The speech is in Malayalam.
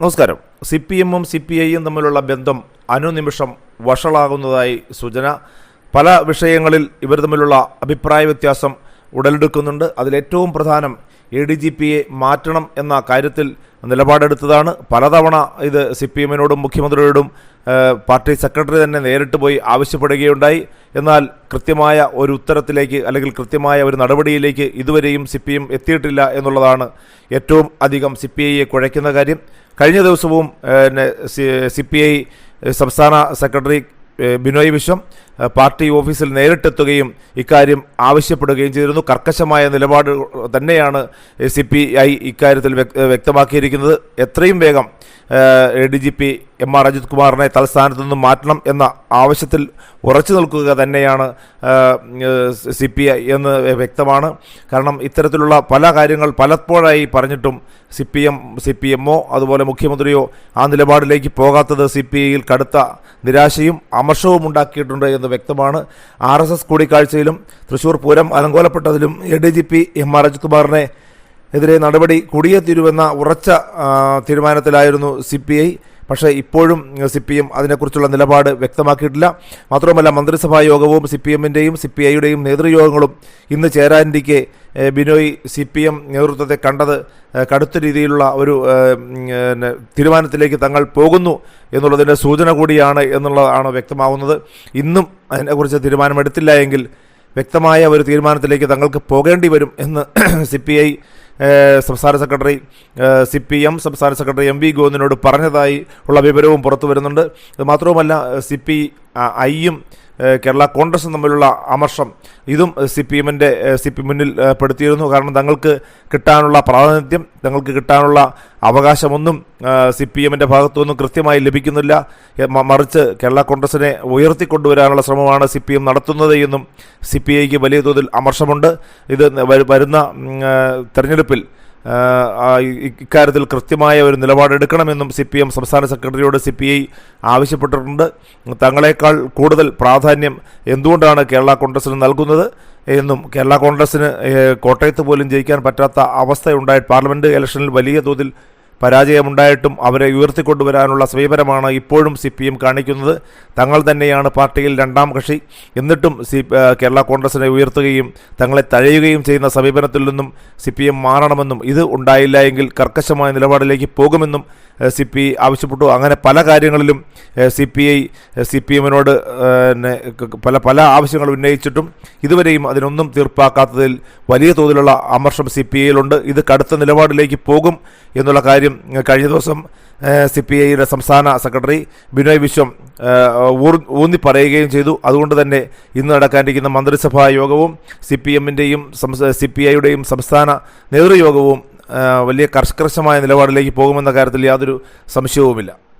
നമസ്കാരം. സി പി എമ്മും സി പി ഐയും തമ്മിലുള്ള ബന്ധം അനുനിമിഷം വഷളാകുന്നതായി സൂചന. പല വിഷയങ്ങളിൽ ഇവർ തമ്മിലുള്ള അഭിപ്രായ വ്യത്യാസം ഉടലെടുക്കുന്നുണ്ട്. അതിലേറ്റവും പ്രധാനം എ ഡി ജി പിയെ മാറ്റണം എന്ന കാര്യത്തിൽ നിലപാടെടുത്തതാണ്. പലതവണ ഇത് സി പി എമ്മിനോടും മുഖ്യമന്ത്രിയോടും പാർട്ടി സെക്രട്ടറി തന്നെ നേരിട്ട് പോയി ആവശ്യപ്പെടുകയുണ്ടായി. എന്നാൽ കൃത്യമായ ഒരു ഉത്തരത്തിലേക്ക് അല്ലെങ്കിൽ കൃത്യമായ ഒരു നടപടിയിലേക്ക് ഇതുവരെയും സി പി എം എത്തിയിട്ടില്ല എന്നുള്ളതാണ് ഏറ്റവും അധികം സി പി ഐയെ കുഴയ്ക്കുന്ന കാര്യം. കഴിഞ്ഞ ദിവസവും സി പി ഐ സംസ്ഥാന സെക്രട്ടറി ബിനോയ് വിശ്വം പാർട്ടി ഓഫീസിൽ നേരിട്ടെത്തുകയും ഇക്കാര്യം ആവശ്യപ്പെടുകയും ചെയ്തിരുന്നു. കർക്കശമായ നിലപാട് തന്നെയാണ് സി പി ഐ ഇക്കാര്യത്തിൽ വ്യക്തമാക്കിയിരിക്കുന്നത്. എത്രയും വേഗം D G P M R Ajith കുമാറിനെ തലസ്ഥാനത്ത് നിന്നും മാറ്റണം എന്ന ആവശ്യത്തിൽ ഉറച്ചു നിൽക്കുക തന്നെയാണ് സി പി ഐ എന്ന് വ്യക്തമാണ്. കാരണം ഇത്തരത്തിലുള്ള പല കാര്യങ്ങൾ പലപ്പോഴായി പറഞ്ഞിട്ടും C P M C P എമ്മോ അതുപോലെ മുഖ്യമന്ത്രിയോ ആ നിലപാടിലേക്ക് പോകാത്തത് സി പി ഐയിൽ കടുത്ത നിരാശയും അമർഷവും ഉണ്ടാക്കിയിട്ടുണ്ട് എന്ന് വ്യക്തമാണ്. ആർ എസ് എസ് കൂടിക്കാഴ്ചയിലും Thrissur Pooram അലങ്കോലപ്പെട്ടതിലും A D G P M R Ajith കുമാറിനെ എതിരെ നടപടി കൂടിയേ തീരുവെന്ന ഉറച്ച തീരുമാനത്തിലായിരുന്നു സി പി ഐ. പക്ഷേ ഇപ്പോഴും സി പി എം അതിനെക്കുറിച്ചുള്ള നിലപാട് വ്യക്തമാക്കിയിട്ടില്ല. മാത്രവുമല്ല മന്ത്രിസഭാ യോഗവും സി പി എമ്മിന്റെയും സി പി ഐയുടെയും നേതൃയോഗങ്ങളും ഇന്ന് ചേരാനിരിക്കെ ബിനോയ് സി പി എം നേതൃത്വത്തെ കണ്ടത് കടുത്ത രീതിയിലുള്ള ഒരു തീരുമാനത്തിലേക്ക് തങ്ങൾ പോകുന്നു എന്നുള്ളതിന്റെ സൂചന കൂടിയാണ് എന്നുള്ളതാണ് വ്യക്തമാവുന്നത്. ഇന്നും അതിനെക്കുറിച്ച് തീരുമാനമെടുത്തില്ല എങ്കിൽ വ്യക്തമായ ഒരു തീരുമാനത്തിലേക്ക് തങ്ങൾക്ക് പോകേണ്ടി വരും എന്ന് സി പി ഐ സംസ്ഥാന സെക്രട്ടറി സി പി എം സംസ്ഥാന സെക്രട്ടറി എം വി ഗോവിന്ദനോട് പറഞ്ഞതായി ഉള്ള വിവരവും പുറത്തു വരുന്നുണ്ട്. മാത്രവുമല്ല സി പി ഐയും കേരള കോൺഗ്രസും തമ്മിലുള്ള അമർഷം ഇതും സി പി എമ്മിന്റെ സി പി മുന്നിൽ പെടുത്തിയിരുന്നു. കാരണം തങ്ങൾക്ക് കിട്ടാനുള്ള പ്രാതിനിധ്യം തങ്ങൾക്ക് കിട്ടാനുള്ള അവകാശമൊന്നും സി പി എമ്മിന്റെ ഭാഗത്തുനിന്നും കൃത്യമായി ലഭിക്കുന്നില്ല. മറിച്ച് കേരള കോൺഗ്രസിനെ ഉയർത്തിക്കൊണ്ടുവരാനുള്ള ശ്രമമാണ് സി പി എം നടത്തുന്നത് എന്നും സി പി ഐക്ക് വലിയ തോതിൽ അമർഷമുണ്ട്. ഇത് വരുന്ന തെരഞ്ഞെടുപ്പിൽ ഇക്കാര്യത്തിൽ കൃത്യമായ ഒരു നിലപാടെടുക്കണമെന്നും സി പി എം സംസ്ഥാന സെക്രട്ടറിയോട് സി പി ഐ ആവശ്യപ്പെട്ടിട്ടുണ്ട്. തങ്ങളെക്കാൾ കൂടുതൽ പ്രാധാന്യം എന്തുകൊണ്ടാണ് കേരള കോൺഗ്രസിന് നൽകുന്നത് എന്നും കേരള കോൺഗ്രസിന് കോട്ടയത്ത് പോലും ജയിക്കാൻ പറ്റാത്ത അവസ്ഥയുണ്ടായി പാർലമെന്റ് ഇലക്ഷനിൽ വലിയ തോതിൽ പരാജയമുണ്ടായിട്ടും അവരെ ഉയർത്തിക്കൊണ്ടുവരാനുള്ള സമീപനമാണ് ഇപ്പോഴും സി പി എം കാണിക്കുന്നത്. തങ്ങൾ തന്നെയാണ് പാർട്ടിയിൽ രണ്ടാം കക്ഷി. എന്നിട്ടും സി കേരള കോൺഗ്രസിനെ ഉയർത്തുകയും തങ്ങളെ തഴയുകയും ചെയ്യുന്ന സമീപനത്തിൽ നിന്നും സി പി എം മാറണമെന്നും ഇത് ഉണ്ടായില്ല എങ്കിൽ കർക്കശമായ നിലപാടിലേക്ക് പോകുമെന്നും സി പി ആവശ്യപ്പെട്ടു. അങ്ങനെ പല കാര്യങ്ങളിലും C P I C P എമ്മിനോട് പല പല ആവശ്യങ്ങൾ ഉന്നയിച്ചിട്ടും ഇതുവരെയും അതിനൊന്നും തീർപ്പാക്കാത്തതിൽ വലിയ തോതിലുള്ള അമർഷം സി പി ഐയിലുണ്ട്. ഇത് കടുത്ത നിലപാടിലേക്ക് പോകും എന്നുള്ള കാര്യം ഏഹ്, കഴിഞ്ഞ ദിവസം സി പി ഐയുടെ സംസ്ഥാന സെക്രട്ടറി ബിനോയ് വിശ്വം ഊന്നി പറയുകയും ചെയ്തു. അതുകൊണ്ട് തന്നെ ഇന്ന് നടക്കാനിരിക്കുന്ന മന്ത്രിസഭാ യോഗവും സി പി എമ്മിന്റെയും സി പി ഐയുടെയും സംസ്ഥാന നേതൃയോഗവും വലിയ കർക്കശമായ നിലപാടിലേക്ക് പോകുമെന്ന കാര്യത്തിൽ യാതൊരു സംശയവുമില്ല.